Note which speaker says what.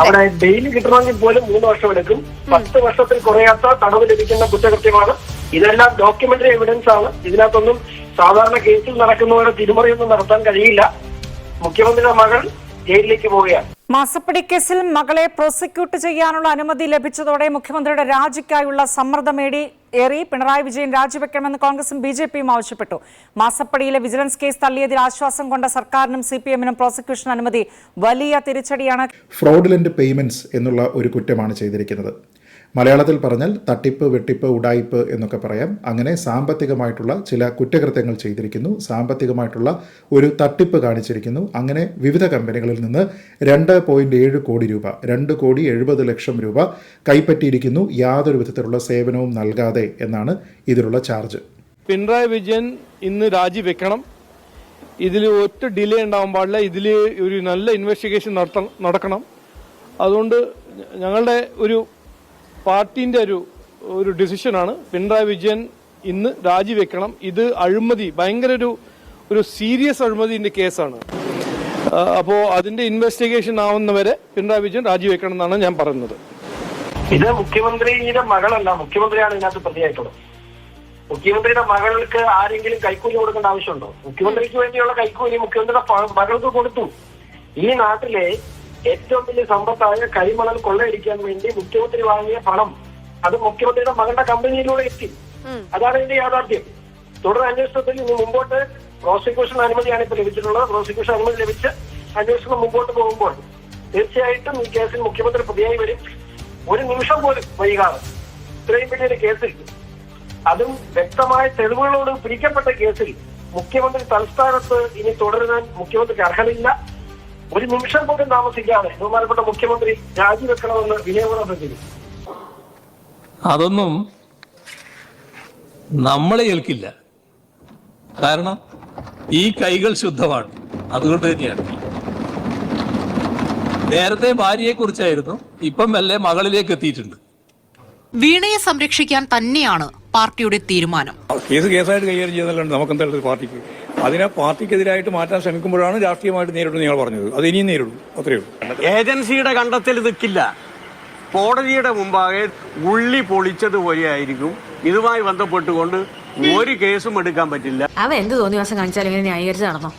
Speaker 1: അവിടെ ഡെയിലി കിട്ടണമെങ്കിൽ പോലും മൂന്ന് വർഷം എടുക്കും. പത്ത് വർഷത്തിൽ കുറയാത്ത തടവ് ലഭിക്കുന്ന കുറ്റകൃത്യമാണ്. ഇതെല്ലാം ഡോക്യുമെന്ററി എവിഡൻസ് ആണ്. ഇതിനകത്തൊന്നും സാധാരണ കേസിൽ നടക്കുന്നവരുടെ തിരുമറിയൊന്നും തിരിമറിയൊന്നും നടത്താൻ കഴിയില്ല. മുഖ്യമന്ത്രിയുടെ മകൾ ജയിലിലേക്ക് പോവുകയാണ്.
Speaker 2: മാസപ്പടി കേസിൽ മകളെ പ്രോസിക്യൂട്ട് ചെയ്യാനുള്ള അനുമതി ലഭിച്ചതോടെ മുഖ്യമന്ത്രിയുടെ രാജിക്കായുള്ള സമ്മർദ്ദമേടി ഏറി പിണറായി വിജയൻ രാജിവെക്കണമെന്ന് കോൺഗ്രസും ബി ജെ പിയും ആവശ്യപ്പെട്ടു. മാസപ്പടിയിലെ വിജിലൻസ് കേസ് തള്ളിയതിൽ ആശ്വാസം കൊണ്ട സർക്കാരിനും സി പി എമ്മിനും പ്രോസിക്യൂഷൻ അനുമതി വലിയ തിരിച്ചടിയാണ്.
Speaker 3: ഫ്രോഡുലന്റ് പേയ്മെന്റ്സ് എന്നുള്ള ഒരു കുറ്റമാണ് ചെയ്തിരിക്കുന്നത്. മലയാളത്തിൽ പറഞ്ഞാൽ തട്ടിപ്പ് വെട്ടിപ്പ് ഉടായിപ്പ് എന്നൊക്കെ പറയാം. അങ്ങനെ സാമ്പത്തികമായിട്ടുള്ള ചില കുറ്റകൃത്യങ്ങൾ ചെയ്തിരിക്കുന്നു. സാമ്പത്തികമായിട്ടുള്ള ഒരു തട്ടിപ്പ് കാണിച്ചിരിക്കുന്നു. അങ്ങനെ വിവിധ കമ്പനികളിൽ നിന്ന് രണ്ട് പോയിന്റ് ഏഴ് കോടി രൂപ രണ്ട് കോടി എഴുപത് ലക്ഷം രൂപ കൈപ്പറ്റിയിരിക്കുന്നു. യാതൊരു വിധത്തിലുള്ള സേവനവും നൽകാതെ എന്നാണ് ഇതിലുള്ള ചാർജ്.
Speaker 4: പിണറായി വിജയൻ ഇന്ന് രാജിവെക്കണം. ഇതിൽ ഒറ്റ ഡിലേ ഉണ്ടാവാൻ പാടില്ല. ഇതിൽ ഒരു നല്ല ഇൻവെസ്റ്റിഗേഷൻ നടത്തണം നടക്കണം. അതുകൊണ്ട് ഞങ്ങളുടെ ഒരു പാർട്ടിന്റെ ഒരു ഒരു ഡിസിഷനാണ് പിണറായി വിജയൻ ഇന്ന് രാജിവെക്കണം. ഇത് അഴിമതി ഭയങ്കര ഒരു ഒരു സീരിയസ് അഴിമതിന്റെ കേസാണ്. അപ്പോ അതിന്റെ ഇൻവെസ്റ്റിഗേഷൻ ആവുന്നവരെ പിണറായി വിജയൻ രാജിവെക്കണം എന്നാണ് ഞാൻ പറയുന്നത്.
Speaker 1: ഇത് മുഖ്യമന്ത്രിയുടെ മകളല്ല മുഖ്യമന്ത്രിയാണ് ഇതിനകത്ത് പ്രതിയായിട്ടുള്ളത്. മുഖ്യമന്ത്രിയുടെ മകൾക്ക് ആരെങ്കിലും കൈക്കൂലി കൊടുക്കേണ്ട ആവശ്യമുണ്ടോ? മുഖ്യമന്ത്രിക്ക് വേണ്ടിയുള്ള കൈക്കൂലി മുഖ്യമന്ത്രിയുടെ മകൾക്ക് കൊടുത്തു. ഈ നാട്ടിലെ ഏറ്റവും വലിയ സമ്പത്തായ കരിമണൽ കൊള്ളയടിക്കാൻ വേണ്ടി മുഖ്യമന്ത്രി വാങ്ങിയ പണം അത് മുഖ്യമന്ത്രിയുടെ മകളുടെ കമ്പനിയിലൂടെ എത്തി. അതാണ് ഇതിന്റെ യാഥാർത്ഥ്യം. തുടർ അന്വേഷണത്തിൽ ഇനി മുമ്പോട്ട് പ്രോസിക്യൂഷൻ അനുമതിയാണ് ഇപ്പോൾ ലഭിച്ചിട്ടുള്ളത്. പ്രോസിക്യൂഷൻ അനുമതി ലഭിച്ച് അന്വേഷണം മുമ്പോട്ട് പോകുമ്പോൾ തീർച്ചയായിട്ടും ഈ കേസിൽ മുഖ്യമന്ത്രി പ്രതിയായി വരും. ഒരു നിമിഷം പോലും വൈകാതെ ഇത്രയും വലിയൊരു കേസിൽ അതും വ്യക്തമായ തെളിവുകളോട് പിടിക്കപ്പെട്ട കേസിൽ മുഖ്യമന്ത്രി തലസ്ഥാനത്ത് ഇനി തുടരുന്ന മുഖ്യമന്ത്രിക്ക് അർഹതയില്ല ഒരു നിമിഷം പോലും താമസിക്കാതെ ബഹുമാനപ്പെട്ട മുഖ്യമന്ത്രി രാജിവെക്കണമെന്ന് വിനയപൂർവം അഭ്യർത്ഥിക്കുന്നു.
Speaker 5: അതൊന്നും നമ്മളെ ഏൽക്കില്ല. കാരണം ഈ കൈകൾ ശുദ്ധമാണ്. അതുകൊണ്ട് തന്നെയാണ്. നേരത്തെ ഭാര്യയെ കുറിച്ചായിരുന്നു ഇപ്പം മെല്ലെ മകളിലേക്ക് എത്തിയിട്ടുണ്ട്.
Speaker 6: വീണയെ സംരക്ഷിക്കാൻ തന്നെയാണ് പാർട്ടിയുടെ തീരുമാനം.
Speaker 7: കേസ് കേസായിട്ട് കൈകാര്യം ചെയ്താലാണ് നമുക്ക് എന്തായാലും പാർട്ടിക്ക് അതിനെ പാർട്ടിക്കെതിരായിട്ട് മാറ്റാൻ ശ്രമിക്കുമ്പോഴാണ് രാഷ്ട്രീയമായിട്ട് നേരിടും നിങ്ങൾ പറഞ്ഞത്. അത് ഇനിയും നേരിടും. അത്രയേ ഉള്ളൂ.
Speaker 8: ഏജൻസിയുടെ കണ്ടെത്തൽ നിൽക്കില്ല. കോടതിയുടെ മുമ്പാകെ ഉള്ളി പൊളിച്ചതുപോലെയായിരിക്കും ഇതുമായി ബന്ധപ്പെട്ടുകൊണ്ട് ഒരു കേസും എടുക്കാൻ പറ്റില്ല.
Speaker 9: അവൻ എന്ത് തോന്നിയ ദിവസം കാണിച്ചാലും ഇങ്ങനെ ന്യായീകരിച്ച് നടന്നോ?